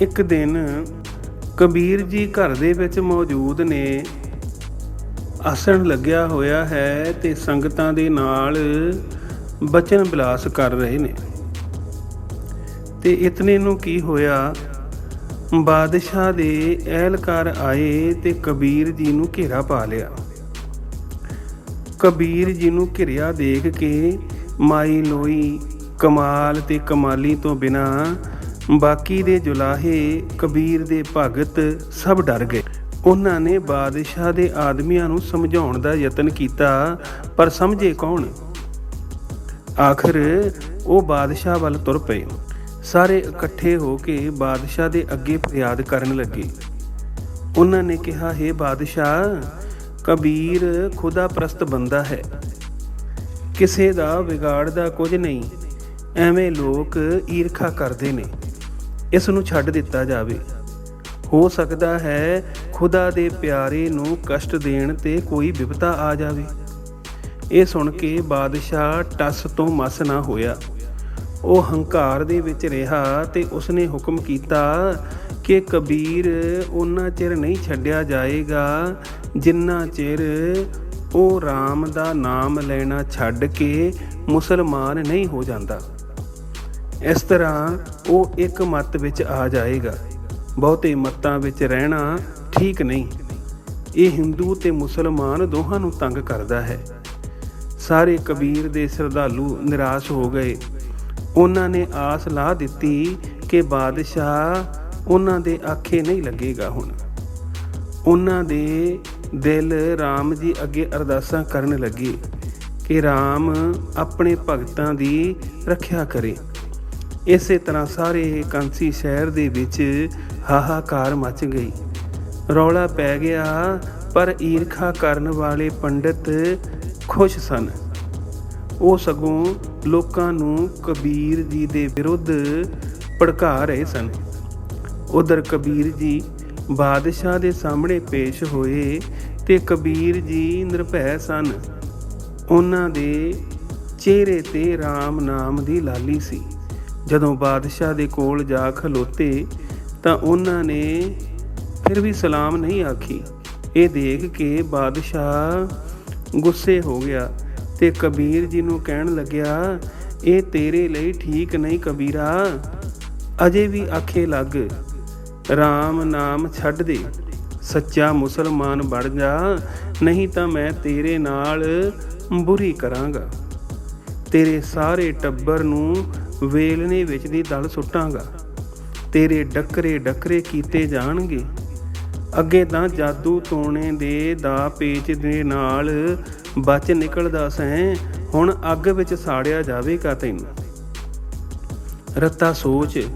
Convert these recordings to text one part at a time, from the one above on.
ਇੱਕ ਦਿਨ ਕਬੀਰ ਜੀ ਘਰ ਦੇ ਵਿੱਚ ਮੌਜੂਦ ਨੇ। ਆਸਣ ਲੱਗਿਆ ਹੋਇਆ ਹੈ ਤੇ ਸੰਗਤਾਂ ਦੇ ਨਾਲ ਬਚਨ ਬਿਲਾਸ ਕਰ ਰਹੇ ਨੇ। ਤੇ ਇਤਨੇ ਨੂੰ ਕੀ ਹੋਇਆ? ਬਾਦਸ਼ਾਹ ਦੇ ਅਹਿਲਕਾਰ ਆਏ ਤੇ ਕਬੀਰ ਜੀ ਨੂੰ ਘੇਰਾ ਪਾ ਲਿਆ। ਕਬੀਰ ਜੀ ਨੂੰ ਘਿਰਿਆ ਦੇਖ ਕੇ ਮਾਈ ਲੋਈ ਕਮਾਲ ਤੇ ਕਮਾਲੀ ਤੋਂ ਬਿਨਾ ਬਾਕੀ ਦੇ ਜੁਲਾਹੇ ਕਬੀਰ ਦੇ ਭਗਤ ਸਭ ਡਰ ਗਏ। ਉਹਨਾਂ ਨੇ ਬਾਦਸ਼ਾਹ ਦੇ ਆਦਮੀਆਂ ਨੂੰ ਸਮਝਾਉਣ ਦਾ ਯਤਨ ਕੀਤਾ, ਪਰ ਸਮਝੇ ਕੌਣ? ਆਖਰ ਉਹ ਬਾਦਸ਼ਾਹ ਵੱਲ ਤੁਰ ਪਏ। ਸਾਰੇ ਇਕੱਠੇ ਹੋ ਕੇ ਬਾਦਸ਼ਾਹ ਦੇ ਅੱਗੇ ਫਰਿਆਦ ਕਰਨ ਲੱਗੇ। ਉਹਨਾਂ ਨੇ ਕਿਹਾ, ਹੈ ਬਾਦਸ਼ਾਹ, ਕਬੀਰ ਖੁਦਾ ਪ੍ਰਸਤ ਬੰਦਾ ਹੈ। ਕਿਸੇ ਦਾ ਵਿਗਾੜਦਾ ਕੁਝ ਨਹੀਂ। ਐਵੇਂ ਲੋਕ ਈਰਖਾ ਕਰਦੇ ਨੇ। ਇਸ ਨੂੰ ਛੱਡ ਦਿੱਤਾ ਜਾਵੇ। ਹੋ ਸਕਦਾ ਹੈ ਖੁਦਾ ਦੇ ਪਿਆਰੇ ਨੂੰ ਕਸ਼ਟ ਦੇਣ ਤੇ ਕੋਈ ਵਿਪਤਾ ਆ ਜਾਵੇ। ਇਹ ਸੁਣ ਕੇ ਬਾਦਸ਼ਾਹ ਟਸ ਤੋਂ ਮਸ ਨਾ ਹੋਇਆ। ਉਹ ਹੰਕਾਰ ਦੇ ਵਿੱਚ ਰਿਹਾ ਤੇ ਉਸਨੇ ਹੁਕਮ ਕੀਤਾ ਕਿ ਕਬੀਰ ਉਹਨਾਂ ਚਿਰ ਨਹੀਂ ਛੱਡਿਆ ਜਾਏਗਾ, ਜਿੰਨਾ ਚਿਰ ਉਹ RAM ਦਾ ਨਾਮ ਲੈਣਾ ਛੱਡ ਕੇ ਮੁਸਲਮਾਨ ਨਹੀਂ ਹੋ ਜਾਂਦਾ। ਇਸ ਤਰ੍ਹਾਂ ਉਹ ਇੱਕ ਮਤ ਵਿੱਚ ਆ ਜਾਏਗਾ। ਬਹੁਤੇ ਮਤਾਂ ਵਿੱਚ ਰਹਿਣਾ ਠੀਕ ਨਹੀਂ। ਇਹ ਹਿੰਦੂ ਤੇ ਮੁਸਲਮਾਨ ਦੋਹਾਂ ਨੂੰ ਤੰਗ ਕਰਦਾ ਹੈ। ਸਾਰੇ ਕਬੀਰ ਦੇ ਸ਼ਰਧਾਲੂ ਨਿਰਾਸ਼ ਹੋ ਗਏ। ਉਹਨਾਂ ਨੇ ਆਸ ਲਾ ਦਿੱਤੀ ਕਿ ਬਾਦਸ਼ਾਹ ਉਹਨਾਂ ਦੇ ਆਖੇ ਨਹੀਂ ਲੱਗੇਗਾ ਹੁਣ। ਉਹਨਾਂ ਦੇ ਦਿਲ RAM ਜੀ ਅੱਗੇ ਅਰਦਾਸਾਂ ਕਰਨ ਲੱਗੇ ਕਿ RAM ਆਪਣੇ ਭਗਤਾਂ ਦੀ ਰੱਖਿਆ ਕਰੇ। ਇਸੇ ਤਰ੍ਹਾਂ ਸਾਰੇ ਕਾਂਸੀ ਸ਼ਹਿਰ ਦੇ ਵਿੱਚ ਹਾਹਾਕਾਰ ਮਚ ਗਈ। ਰੌਲਾ ਪੈ ਗਿਆ, ਪਰ ਈਰਖਾ ਕਰਨ ਵਾਲੇ ਪੰਡਿਤ ਖੁਸ਼ ਸਨ। ਉਹ ਸਗੋਂ ਲੋਕਾਂ ਨੂੰ ਕਬੀਰ ਜੀ ਦੇ ਵਿਰੁੱਧ ਭੜਕਾ ਰਹੇ ਸਨ। ਉਧਰ ਕਬੀਰ ਜੀ ਬਾਦਸ਼ਾਹ ਦੇ ਸਾਹਮਣੇ ਪੇਸ਼ ਹੋਏ ਤੇ ਕਬੀਰ ਜੀ ਨਿਰਭੈ ਸਨ। ਉਹਨਾਂ ਦੇ ਚਿਹਰੇ ਤੇ RAM ਨਾਮ ਦੀ ਲਾਲੀ ਸੀ। ਜਦੋਂ ਬਾਦਸ਼ਾਹ ਦੇ ਕੋਲ ਜਾ ਖਲੋਤੇ ਤਾਂ ਉਹਨਾਂ ਨੇ ਫਿਰ ਵੀ ਸਲਾਮ ਨਹੀਂ ਆਖੀ। ਇਹ ਦੇਖ ਕੇ ਬਾਦਸ਼ਾਹ ਗੁੱਸੇ ਹੋ ਗਿਆ ਤੇ ਕਬੀਰ ਜੀ ਨੂੰ ਕਹਿਣ ਲੱਗਿਆ, ਇਹ ਤੇਰੇ ਲਈ ਠੀਕ ਨਹੀਂ ਕਬੀਰਾ, ਅਜੇ ਵੀ ਆਖੇ ਲੱਗ। RAM ਨਾਮ ਛੱਡ ਦੇ। ਸੱਚਾ ਮੁਸਲਮਾਨ ਬਣ ਜਾ, ਨਹੀਂ ਤਾਂ ਮੈਂ ਤੇਰੇ ਨਾਲ ਬੁਰੀ ਕਰਾਂਗਾ। ਤੇਰੇ ਸਾਰੇ ਟੱਬਰ ਨੂੰ ਵੇਲਣੇ ਵਿੱਚ ਦੀ ਦਲ ਸੁੱਟਾਂਗਾ। ਤੇਰੇ ਡੱਕਰੇ ਡੱਕਰੇ ਕੀਤੇ ਜਾਣਗੇ। ਅੱਗੇ ਤਾਂ ਜਾਦੂ ਟੋਣੇ ਦੇ ਦਾ ਪੇਚ ਦੇ ਨਾਲ ਬਚ ਨਿਕਲਦਾ ਸੈਂ। ਹੁਣ ਅੱਗ ਵਿੱਚ ਸਾੜਿਆ ਜਾਵੇਗਾ ਤੈਨੂੰ। ਰੱਤਾ ਸੋਚ,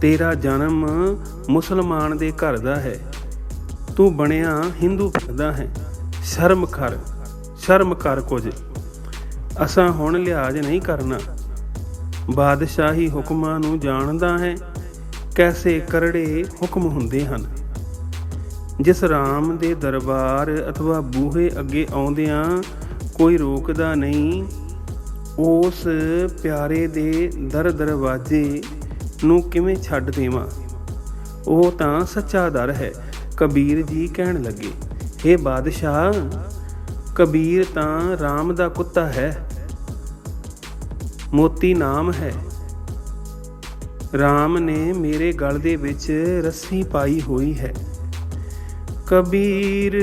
ਤੇਰਾ ਜਨਮ ਮੁਸਲਮਾਨ ਦੇ ਘਰ ਦਾ ਹੈ। ਤੂੰ ਬਣਿਆ ਹਿੰਦੂ ਫਿਰਦਾ ਹੈ। ਸ਼ਰਮ ਕਰ ਸ਼ਰਮ ਕਰ ਕੁਝ। ਅਸਾਂ ਹੁਣ ਲਿਹਾਜ਼ ਨਹੀਂ ਕਰਨਾ। ਬਾਦਸ਼ਾਹੀ ਹੁਕਮਾਂ ਨੂੰ ਜਾਣਦਾ ਹੈ, ਕੈਸੇ ਕਰੜੇ ਹੁਕਮ ਹੁੰਦੇ ਹਨ? ਜਿਸ ਰਾਮ ਦੇ ਦਰਬਾਰ ਅਥਵਾ ਬੂਹੇ ਅੱਗੇ ਆਉਂਦਿਆਂ ਕੋਈ ਰੋਕਦਾ ਨਹੀਂ, ਉਸ ਪਿਆਰੇ ਦੇ ਦਰ ਦਰਵਾਜ਼ੇ ਨੂੰ ਕਿਵੇਂ ਛੱਡ ਦੇਵਾਂ? ਉਹ ਤਾਂ ਸੱਚਾ ਦਰ ਹੈ, ਕਬੀਰ ਜੀ ਕਹਿਣ ਲੱਗੇ। ਇਹ ਬਾਦਸ਼ਾਹ, ਕਬੀਰ ਤਾਂ RAM ਦਾ ਕੁੱਤਾ ਹੈ। ਮੋਤੀ ਨਾਮ ਹੈ RAM ਨੇ ਮੇਰੇ ਗਲ ਦੇ ਵਿੱਚ ਰੱਸੀ ਪਾਈ ਹੋਈ ਹੈ कबीर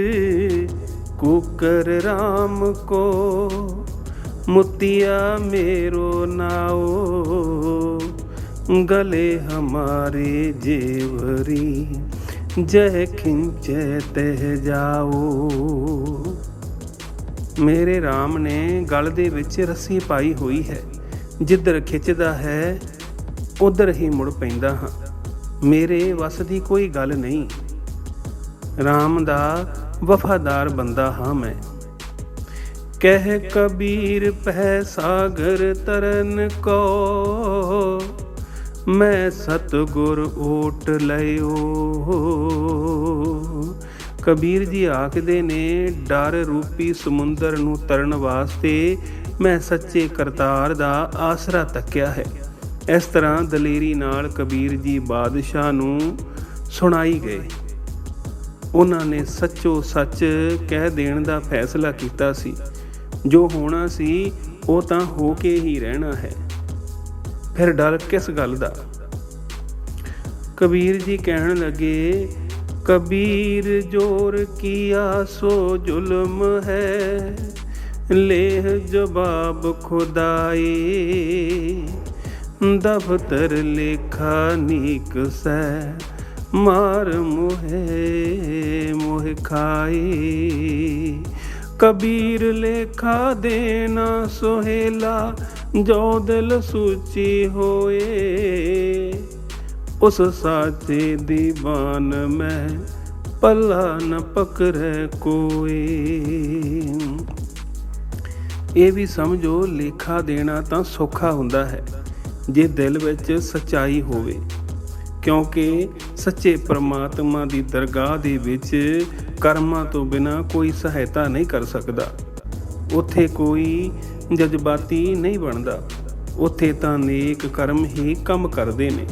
कुकर राम को मुतिया मेरो नाओ गले हमारे जेवरी जय खिंच तह ਜਾਓ ਮੇਰੇ RAM ਨੇ ਗਲ ਦੇ ਵਿੱਚ ਰੱਸੀ ਪਾਈ ਹੋਈ ਹੈ ਜਿੱਧਰ ਖਿੱਚਦਾ ਹੈ, ਉਧਰ ਹੀ ਮੁੜ ਪੈਂਦਾ ਹਾਂ। ਮੇਰੇ ਵਸ ਦੀ ਕੋਈ ਗੱਲ ਨਹੀਂ। RAM ਦਾ ਵਫਾਦਾਰ ਬੰਦਾ ਹਾਂ ਮੈਂ। ਕਹਿ ਕਬੀਰ ਪਹਿ ਸਾਗਰ ਤਰਨ ਕੋ। ਮੈਂ ਸਤਗੁਰ ਓਟ ਲਿਓ। ਕਬੀਰ ਜੀ ਆਖਦੇ ਨੇ, ਡਰ ਰੂਪੀ ਸਮੁੰਦਰ ਨੂੰ ਤਰਨ ਵਾਸਤੇ ਮੈਂ ਸੱਚੇ ਕਰਤਾਰ ਦਾ ਆਸਰਾ ਤੱਕਿਆ ਹੈ। ਇਸ ਤਰ੍ਹਾਂ ਦਲੇਰੀ ਨਾਲ ਕਬੀਰ ਜੀ ਬਾਦਸ਼ਾਹ ਨੂੰ ਸੁਣਾਈ ਗਏ। ਉਹਨਾਂ ਨੇ ਸੱਚੋ ਸੱਚ ਕਹਿ ਦੇਣ ਦਾ ਫੈਸਲਾ ਕੀਤਾ ਸੀ। ਜੋ ਹੋਣਾ ਸੀ, ਉਹ ਤਾਂ ਹੋ ਕੇ ਹੀ ਰਹਿਣਾ ਹੈ। ਫਿਰ ਡਰ ਕਿਸ ਗੱਲ ਦਾ? ਕਬੀਰ ਜੀ ਕਹਿਣ ਲੱਗੇ ਕਬੀਰ ਜੋਰ ਕੀਆ ਸੋ ਜ਼ੁਲਮ ਹੈ, ਲੇਹ ਜਵਾਬ ਖੁਦਾਈ। ਦਫਤਰ ਲੇਖਾ ਨੀਕ ਸੈ, ਮਾਰ ਮੋਹਿ ਮੋਹਿ ਖਾਈ। ਕਬੀਰ ਲੇਖਾ ਦੇਣਾ ਸੋਹੇਲਾ, ਜੋ ਦਿਲ ਸੂਚੀ ਹੋਏ। ਉਸ ਸਾਚੇ ਦੀਵਾਨ ਮੈਂ ਪੱਲਾ ਨ ਪਕੜੈ ਕੋਈ ਇਹ ਵੀ ਸਮਝੋ, ਲੇਖਾ ਦੇਣਾ ਤਾਂ ਸੌਖਾ ਹੁੰਦਾ ਹੈ, ਜੇ ਦਿਲ ਵਿੱਚ ਸਚਾਈ ਹੋਵੇ। ਕਿਉਂਕਿ ਸੱਚੇ ਪ੍ਰਮਾਤਮਾ ਦੀ ਦਰਗਾਹ ਦੇ ਵਿੱਚ ਕਰਮਾਂ ਤੋਂ ਬਿਨਾ ਕੋਈ ਸਹਾਇਤਾ ਨਹੀਂ ਕਰ ਸਕਦਾ। ਉੱਥੇ ਕੋਈ ਜਜ਼ਬਾਤੀ ਨਹੀਂ ਬਣਦਾ। ਉੱਥੇ ਤਾਂ ਨੇਕ ਕਰਮ ਹੀ ਕੰਮ ਕਰਦੇ ਨੇ।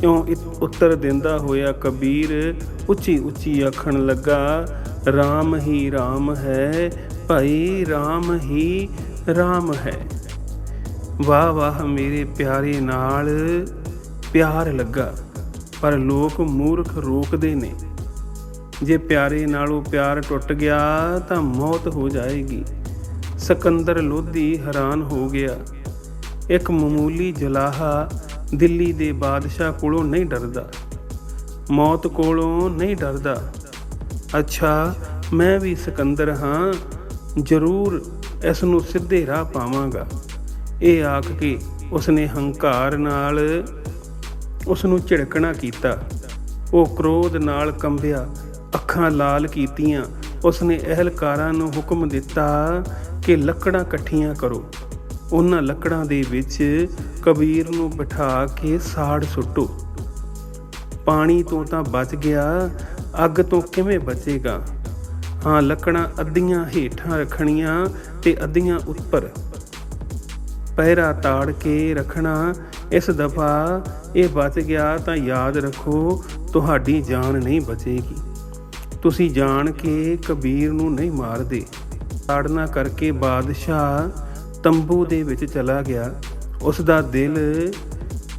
ਕਿਉਂ ਇ- ਉੱਤਰ ਦਿੰਦਾ ਹੋਇਆ ਕਬੀਰ ਉੱਚੀ ਉੱਚੀ ਆਖਣ ਲੱਗਾ RAM ਹੀ RAM ਹੈ, ਭਾਈ RAM ਹੀ RAM ਹੈ। ਵਾਹ ਵਾਹ ਮੇਰੇ ਪਿਆਰੇ ਨਾਲ ਪਿਆਰ ਲੱਗਾ, ਪਰ ਲੋਕ ਮੂਰਖ ਰੋਕਦੇ ਨੇ। ਜੇ ਪਿਆਰੇ ਨਾਲੋਂ ਪਿਆਰ ਟੁੱਟ ਗਿਆ ਤਾਂ ਮੌਤ ਹੋ ਜਾਏਗੀ। ਸਿਕੰਦਰ ਲੋਧੀ ਹੈਰਾਨ ਹੋ ਗਿਆ। ਇੱਕ ਮਾਮੂਲੀ ਜਲਾਹਾ ਦਿੱਲੀ ਦੇ ਬਾਦਸ਼ਾਹ ਕੋਲੋਂ ਨਹੀਂ ਡਰਦਾ, ਮੌਤ ਕੋਲੋਂ ਨਹੀਂ ਡਰਦਾ। ਅੱਛਾ, ਮੈਂ ਵੀ ਸਿਕੰਦਰ ਹਾਂ, ਜ਼ਰੂਰ ਇਸ ਨੂੰ ਸਿੱਧੇ ਰਾਹ ਪਾਵਾਂਗਾ। ਇਹ ਆਖ ਕੇ ਉਸਨੇ ਹੰਕਾਰ ਨਾਲ ਉਸ ਨੂੰ ਝਿੜਕਣਾ ਕੀਤਾ। ਉਹ ਕ੍ਰੋਧ ਨਾਲ ਕੰਬਿਆ, ਅੱਖਾਂ ਲਾਲ ਕੀਤੀਆਂ। ਉਸਨੇ ਅਹਲਕਾਰਾਂ ਨੂੰ ਹੁਕਮ ਦਿੱਤਾ ਕਿ ਲੱਕੜਾਂ ਇਕੱਠੀਆਂ ਕਰੋ। ਉਹਨਾਂ ਲੱਕੜਾਂ ਦੇ ਵਿੱਚ ਕਬੀਰ ਨੂੰ ਬਿਠਾ ਕੇ ਸਾੜ ਸੁੱਟੋ। ਪਾਣੀ ਤੋਂ ਤਾਂ ਬਚ ਗਿਆ, ਅੱਗ ਤੋਂ ਕਿਵੇਂ ਬਚੇਗਾ? ਹਾਂ, ਲੱਕੜਾਂ ਅੱਧੀਆਂ ਹੇਠਾਂ ਰੱਖਣੀਆਂ ਤੇ ਅੱਧੀਆਂ ਉੱਪਰ। ਪਹਿਰਾ ਤਾੜ ਕੇ ਰੱਖਣਾ, ਇਸ ਦਫਾ ਇਹ ਬਚ ਗਿਆ ਤਾਂ ਯਾਦ ਰੱਖੋ, ਤੁਹਾਡੀ ਜਾਨ ਨਹੀਂ ਬਚੇਗੀ। ਤੁਸੀਂ ਜਾਣ ਕੇ ਕਬੀਰ ਨੂੰ ਨਹੀਂ ਮਾਰਦੇ। ਤਾੜਨਾ ਕਰਕੇ ਬਾਦਸ਼ਾਹ ਤੰਬੂ ਦੇ ਵਿੱਚ ਚਲਾ ਗਿਆ। ਉਸ ਦਾ ਦਿਲ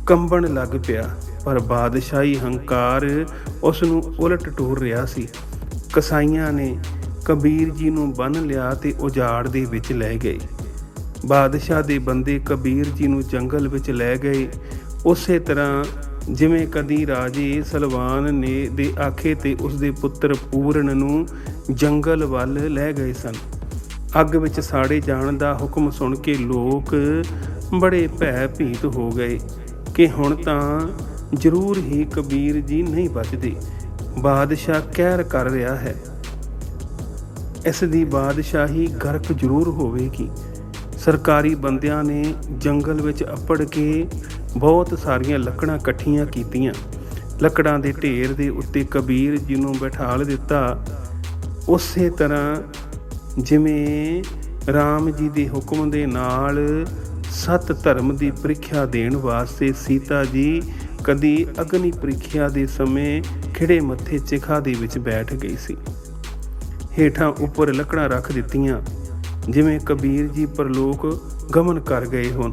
ਕੰਬਣ ਲੱਗ ਪਿਆ, ਪਰ ਬਾਦਸ਼ਾਹੀ ਹੰਕਾਰ ਉਸ ਨੂੰ ਉਲਟ ਟੂਰ ਰਿਹਾ ਸੀ। ਕਸਾਈਆਂ ਨੇ ਕਬੀਰ ਜੀ ਨੂੰ ਬੰਨ ਲਿਆ ਤੇ ਉਜਾੜ ਦੇ ਵਿੱਚ ਲੈ ਗਏ। ਬਾਦਸ਼ਾਹ ਦੇ ਬੰਦੇ ਕਬੀਰ ਜੀ ਨੂੰ ਜੰਗਲ ਵਿੱਚ ਲੈ ਗਏ। ਉਸੇ ਤਰ੍ਹਾਂ ਜਿਵੇਂ ਕਦੀ ਰਾਜੇ ਸਲਵਾਨ ਨੇ ਦੇ ਆਖੇ ਤੇ ਉਸ ਦੇ ਪੁੱਤਰ ਪੂਰਨ ਨੂੰ ਜੰਗਲ ਵੱਲ ਲੈ ਗਏ ਸਨ। ਅੱਗ ਵਿੱਚ ਸਾੜੇ ਜਾਣ ਦਾ ਹੁਕਮ ਸੁਣ ਕੇ ਲੋਕ ਬੜੇ ਭੈ ਭੀਤ ਹੋ ਗਏ ਕਿ ਹੁਣ ਤਾਂ ਜ਼ਰੂਰ ਹੀ ਕਬੀਰ ਜੀ ਨਹੀਂ ਬਚਦੇ। ਬਾਦਸ਼ਾਹ ਕਹਿਰ ਕਰ ਰਿਹਾ ਹੈ। ਇਸ ਦੀ ਬਾਦਸ਼ਾਹੀ ਗਰਕ ਜ਼ਰੂਰ ਹੋਵੇਗੀ। ਸਰਕਾਰੀ ਬੰਦਿਆਂ ਨੇ ਜੰਗਲ ਵਿੱਚ ਅੱਪੜ ਕੇ ਬਹੁਤ ਸਾਰੀਆਂ ਲੱਕੜਾਂ ਇਕੱਠੀਆਂ ਕੀਤੀਆਂ। ਲੱਕੜਾਂ ਦੇ ਢੇਰ ਦੇ ਉੱਤੇ ਕਬੀਰ ਜੀ ਨੂੰ ਬਿਠਾਲ ਦਿੱਤਾ। ਉਸੇ ਤਰ੍ਹਾਂ ਜਿਵੇਂ RAM ਜੀ ਦੇ ਹੁਕਮ ਦੇ ਨਾਲ ਸਤ ਧਰਮ ਦੀ ਪ੍ਰੀਖਿਆ ਦੇਣ ਵਾਸਤੇ ਸੀਤਾ ਜੀ ਕਦੀ ਅਗਨੀ ਪ੍ਰੀਖਿਆ ਦੇ ਸਮੇਂ ਖਿੜੇ ਮੱਥੇ ਚਿਖਾ ਦੇ ਵਿੱਚ ਬੈਠ ਗਈ ਸੀ। ਹੇਠਾਂ ਉੱਪਰ ਲੱਕੜਾਂ ਰੱਖ ਦਿੱਤੀਆਂ, ਜਿਵੇਂ ਕਬੀਰ ਜੀ ਪਰਲੋਕ ਗਮਨ ਕਰ ਗਏ ਹੋਣ।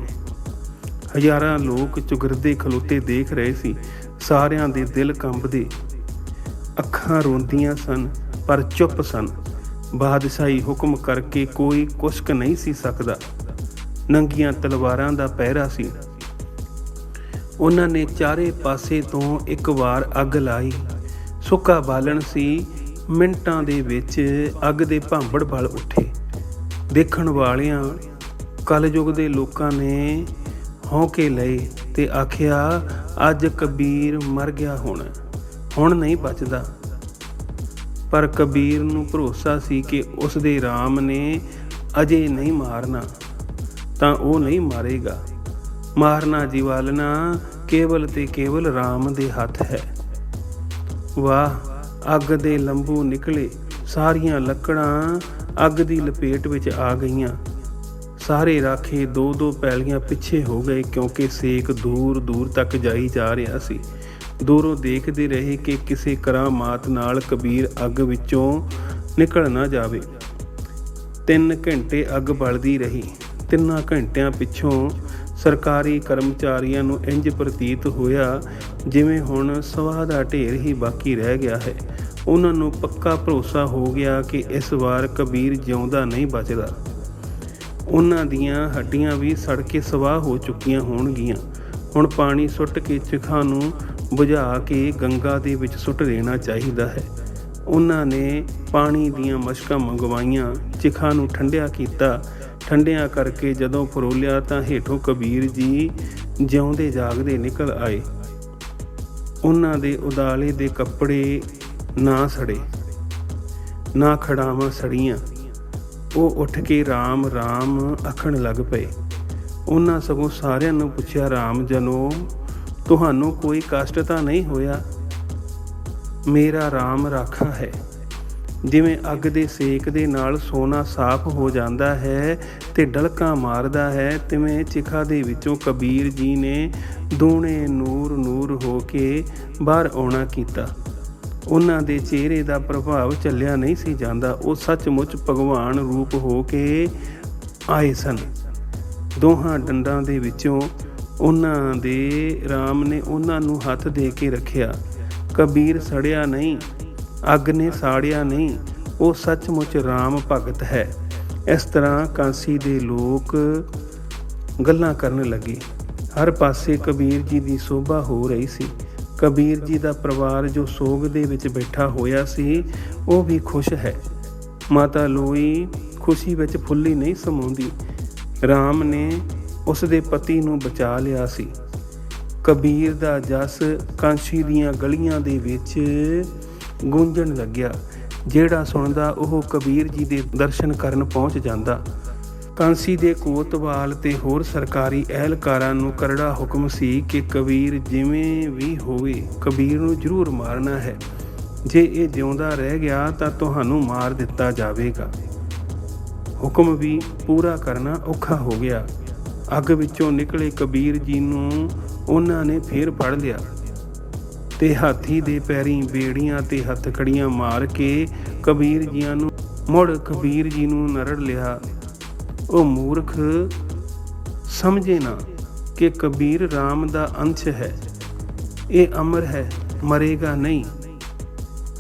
ਹਜ਼ਾਰਾਂ ਲੋਕ ਚੁਗਰਦੇ ਖਲੋਤੇ ਦੇਖ ਰਹੇ ਸੀ, ਸਾਰਿਆਂ ਦੇ ਦਿਲ ਕੰਬਦੇ। ਅੱਖਾਂ ਰੋਂਦੀਆਂ ਸਨ, ਪਰ ਚੁੱਪ ਸਨ। ਬਾਦਸ਼ਾਹੀ ਹੁਕਮ ਕਰਕੇ ਕੋਈ ਕੁਸ਼ਕ ਨਹੀਂ ਸੀ ਸਕਦਾ। ਨੰਗੀਆਂ ਤਲਵਾਰਾਂ ਦਾ ਪਹਿਰਾ ਸੀ। ਉਹਨਾਂ ਨੇ ਚਾਰੇ ਪਾਸੇ ਤੋਂ ਇੱਕ ਵਾਰ ਅੱਗ ਲਾਈ। ਸੁੱਕਾ ਬਾਲਣ ਸੀ। ਮਿੰਟਾਂ ਦੇ ਵਿੱਚ ਅੱਗ ਦੇ ਭਾਂਬੜ ਬਲ ਉੱਠੇ। ਦੇਖਣ ਵਾਲਿਆਂ ਕਲਯੁਗ ਦੇ ਲੋਕਾਂ ਨੇ ਹੌਕੇ ਲਏ ਤੇ ਆਖਿਆ, ਅੱਜ ਕਬੀਰ ਮਰ ਗਿਆ ਹੁਣ। ਹੁਣ ਨਹੀਂ ਬਚਦਾ। ਪਰ ਕਬੀਰ ਨੂੰ ਭਰੋਸਾ ਸੀ ਕਿ ਉਸ ਦੇ RAM ਨੇ ਅਜੇ ਨਹੀਂ ਮਾਰਨਾ, ਤਾਂ ਉਹ ਨਹੀਂ ਮਾਰੇਗਾ। ਮਾਰਨਾ ਜੀਵਾਲਣਾ ਕੇਵਲ ਤੇ ਕੇਵਲ RAM ਦੇ ਹੱਥ ਹੈ। ਵਾਹ, ਅੱਗ ਦੇ ਲੰਬੂ ਨਿਕਲੇ, ਸਾਰੀਆਂ ਲੱਕੜਾਂ ਅੱਗ ਦੀ ਲਪੇਟ ਵਿੱਚ ਆ ਗਈਆਂ। ਸਾਰੇ ਰਾਖੇ ਦੋ ਦੋ ਪੈਲੀਆਂ ਪਿੱਛੇ ਹੋ ਗਏ ਕਿਉਂਕਿ ਸੇਕ ਦੂਰ ਦੂਰ ਤੱਕ ਜਾਈ ਜਾ ਰਿਹਾ ਸੀ। ਦੂਰੋਂ ਦੇਖਦੇ ਰਹੇ ਕਿ ਕਿਸੇ ਕਰਾਮਾਤ ਨਾਲ ਕਬੀਰ ਅੱਗ ਵਿੱਚੋਂ ਨਿਕਲ ਨਾ ਜਾਵੇ। ਤਿੰਨ ਘੰਟੇ ਅੱਗ ਬਲਦੀ ਰਹੀ। ਤਿੰਨਾਂ ਘੰਟਿਆਂ ਪਿੱਛੋਂ ਸਰਕਾਰੀ ਕਰਮਚਾਰੀਆਂ ਨੂੰ ਇੰਜ ਪ੍ਰਤੀਤ ਹੋਇਆ ਜਿਵੇਂ ਹੁਣ ਸਵਾਹ ਦਾ ਢੇਰ ਹੀ ਬਾਕੀ ਰਹਿ ਗਿਆ ਹੈ। ਉਹਨਾਂ ਨੂੰ ਪੱਕਾ ਭਰੋਸਾ ਹੋ ਗਿਆ ਕਿ ਇਸ ਵਾਰ ਕਬੀਰ ਜਿਉਂਦਾ ਨਹੀਂ ਬਚਦਾ। ਉਹਨਾਂ ਦੀਆਂ ਹੱਡੀਆਂ ਵੀ ਸੜ ਕੇ ਸਵਾਹ ਹੋ ਚੁੱਕੀਆਂ ਹੋਣਗੀਆਂ। ਹੁਣ ਪਾਣੀ ਸੁੱਟ ਕੇ ਚਿਖਾ ਨੂੰ ਬੁਝਾ ਕੇ ਗੰਗਾ ਦੇ ਵਿੱਚ ਸੁੱਟ ਦੇਣਾ ਚਾਹੀਦਾ ਹੈ। ਉਹਨਾਂ ਨੇ ਪਾਣੀ ਦੀਆਂ ਮਸ਼ਕਾਂ ਮੰਗਵਾਈਆਂ, ਚਿਖਾ ਨੂੰ ਠੰਡਿਆ ਕੀਤਾ। ਠੰਡਿਆਂ ਕਰਕੇ ਜਦੋਂ ਫਰੋਲਿਆ ਤਾਂ ਹੇਠੋਂ ਕਬੀਰ ਜੀ ਜਿਉਂਦੇ ਜਾਗਦੇ ਨਿਕਲ ਆਏ। ਉਹਨਾਂ ਦੇ ਉਦਾਲੇ ਦੇ ਕੱਪੜੇ ਨਾ ਸੜੇ, ਨਾ ਖੜਾਵਾਂ ਸੜੀਆਂ। ਉਹ ਉੱਠ ਕੇ RAM RAM ਆਖਣ ਲੱਗ ਪਏ। ਉਹਨਾਂ ਸਗੋਂ ਸਾਰਿਆਂ ਨੂੰ ਪੁੱਛਿਆ RAM ਜਨੋ ਤੁਹਾਨੂੰ ਕੋਈ ਕਸ਼ਟ ਤਾਂ ਨਹੀਂ ਹੋਇਆ? ਮੇਰਾ RAM ਰਾਖਾ ਹੈ। ਜਿਵੇਂ ਅੱਗ ਦੇ ਸੇਕ ਦੇ ਨਾਲ ਸੋਨਾ ਸਾਫ਼ ਹੋ ਜਾਂਦਾ ਹੈ ਤੇ ਡਲਕਾਂ ਮਾਰਦਾ ਹੈ, ਤਿਵੇਂ ਚਿਖਾ ਦੇ ਵਿੱਚੋਂ ਕਬੀਰ ਜੀ ਨੇ ਦੋਨੇ ਨੂਰ ਨੂਰ ਹੋ ਕੇ ਬਾਹਰ ਆਉਣਾ ਕੀਤਾ। ਉਹਨਾਂ ਦੇ ਚਿਹਰੇ ਦਾ ਪ੍ਰਭਾਵ ਚੱਲਿਆ ਨਹੀਂ ਸੀ ਜਾਂਦਾ। ਉਹ ਸੱਚਮੁੱਚ ਭਗਵਾਨ ਰੂਪ ਹੋ ਕੇ ਆਏ ਸਨ। ਦੋਹਾਂ ਡੰਡਾਂ ਦੇ ਵਿੱਚੋਂ ਉਹਨਾਂ ਦੇ RAM ਨੇ ਉਹਨਾਂ ਨੂੰ ਹੱਥ ਦੇ ਕੇ ਰੱਖਿਆ। ਕਬੀਰ ਸੜਿਆ ਨਹੀਂ, ਅੱਗ ਨੇ ਸਾੜਿਆ ਨਹੀਂ, ਉਹ ਸੱਚਮੁੱਚ RAM ਭਗਤ ਹੈ। ਇਸ ਤਰ੍ਹਾਂ ਕਾਂਸੀ ਦੇ ਲੋਕ ਗੱਲਾਂ ਕਰਨ ਲੱਗੇ। ਹਰ ਪਾਸੇ ਕਬੀਰ ਜੀ ਦੀ ਸੋਭਾ ਹੋ ਰਹੀ ਸੀ। ਕਬੀਰ ਜੀ ਦਾ ਪਰਿਵਾਰ ਜੋ ਸੋਗ ਦੇ ਵਿੱਚ ਬੈਠਾ ਹੋਇਆ ਸੀ, ਉਹ ਵੀ ਖੁਸ਼ ਹੈ। ਮਾਤਾ ਲੋਈ ਖੁਸ਼ੀ ਵਿੱਚ ਫੁੱਲੀ ਨਹੀਂ ਸਮਾਉਂਦੀ। RAM ਨੇ ਉਸ ਦੇ ਪਤੀ ਨੂੰ ਬਚਾ ਲਿਆ ਸੀ। ਕਬੀਰ ਦਾ ਜਸ ਕਾਂਸ਼ੀ ਦੀਆਂ ਗਲੀਆਂ ਦੇ ਵਿੱਚ ਗੂੰਜਣ ਲੱਗਿਆ, ਜਿਹੜਾ ਸੁਣਦਾ ਉਹ ਕਬੀਰ ਜੀ ਦੇ ਦਰਸ਼ਨ ਕਰਨ ਪਹੁੰਚ ਜਾਂਦਾ। ਕਾਂਸੀ ਦੇ ਕੋਤਵਾਲ ਤੇ ਹੋਰ ਸਰਕਾਰੀ ਅਹਿਲਕਾਰਾਂ ਨੂੰ ਕਰੜਾ ਹੁਕਮ ਸੀ ਕਿ ਕਬੀਰ ਜਿਵੇਂ ਵੀ ਹੋਵੇ, ਕਬੀਰ ਨੂੰ ਜ਼ਰੂਰ ਮਾਰਨਾ ਹੈ। ਜੇ ਇਹ ਜਿਉਂਦਾ ਰਹਿ ਗਿਆ ਤਾਂ ਤੁਹਾਨੂੰ ਮਾਰ ਦਿੱਤਾ ਜਾਵੇਗਾ। ਹੁਕਮ ਵੀ ਪੂਰਾ ਕਰਨਾ ਔਖਾ ਹੋ ਗਿਆ। ਅੱਗ ਵਿੱਚੋਂ ਨਿਕਲੇ ਕਬੀਰ ਜੀ ਨੂੰ ਉਹਨਾਂ ਨੇ ਫੇਰ ਫੜ ਲਿਆ ਤੇ ਹਾਥੀ ਦੇ ਪੈਰੀਂ ਬੇੜੀਆਂ ਤੇ ਹੱਥਕੜੀਆਂ ਮਾਰ ਕੇ ਕਬੀਰ ਜੀਆਂ ਨੂੰ ਮੁੜ ਕਬੀਰ ਜੀ ਨੂੰ ਨਰੜ ਲਿਆ। ਉਹ ਮੂਰਖ, ਸਮਝੇ ਨਾ ਕਿ ਕਬੀਰ RAM ਦਾ ਅੰਸ਼ ਹੈ। ਇਹ ਅਮਰ ਹੈ, ਮਰੇਗਾ ਨਹੀਂ।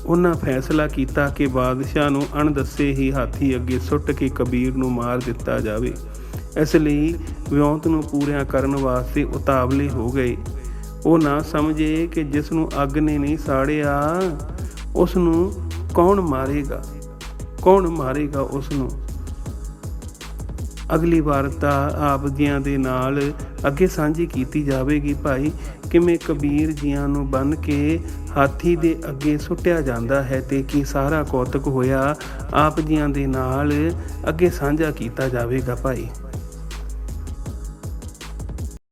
ਉਹਨਾਂ ਫੈਸਲਾ ਕੀਤਾ ਕਿ ਬਾਦਸ਼ਾਹ ਨੂੰ ਅਣਦੱਸੇ ਹੀ ਹਾਥੀ ਅੱਗੇ ਸੁੱਟ ਕੇ ਕਬੀਰ ਨੂੰ ਮਾਰ ਦਿੱਤਾ ਜਾਵੇ। ਇਸ ਲਈ ਵਿਉਂਤ ਨੂੰ ਪੂਰਿਆਂ ਕਰਨ ਵਾਸਤੇ ਉਤਾਵਲੇ ਹੋ ਗਏ। ਉਹ ਨਾ ਸਮਝੇ ਕਿ ਜਿਸ ਨੂੰ ਅੱਗ ਨੇ ਨਹੀਂ ਸਾੜਿਆ, ਉਸ ਨੂੰ ਕੌਣ ਮਾਰੇਗਾ? ਕੌਣ ਮਾਰੇਗਾ ਉਸ ਨੂੰ? ਅਗਲੀ ਵਾਰ ਤਾਂ ਆਪ ਜੀਆਂ ਦੇ ਨਾਲ ਅੱਗੇ ਸਾਂਝੀ ਕੀਤੀ ਜਾਵੇਗੀ, ਭਾਈ। ਕਿਵੇਂ ਕਬੀਰ ਜੀਆਂ ਨੂੰ ਬੰਨ ਕੇ ਹਾਥੀ ਦੇ ਅੱਗੇ ਸੁੱਟਿਆ ਜਾਂਦਾ ਹੈ ਤੇ ਕੀ ਸਾਰਾ ਕੌਤਕ ਹੋਇਆ, ਆਪ ਜੀਆਂ ਦੇ ਨਾਲ ਅੱਗੇ ਸਾਂਝਾ ਕੀਤਾ ਜਾਵੇਗਾ, ਭਾਈ।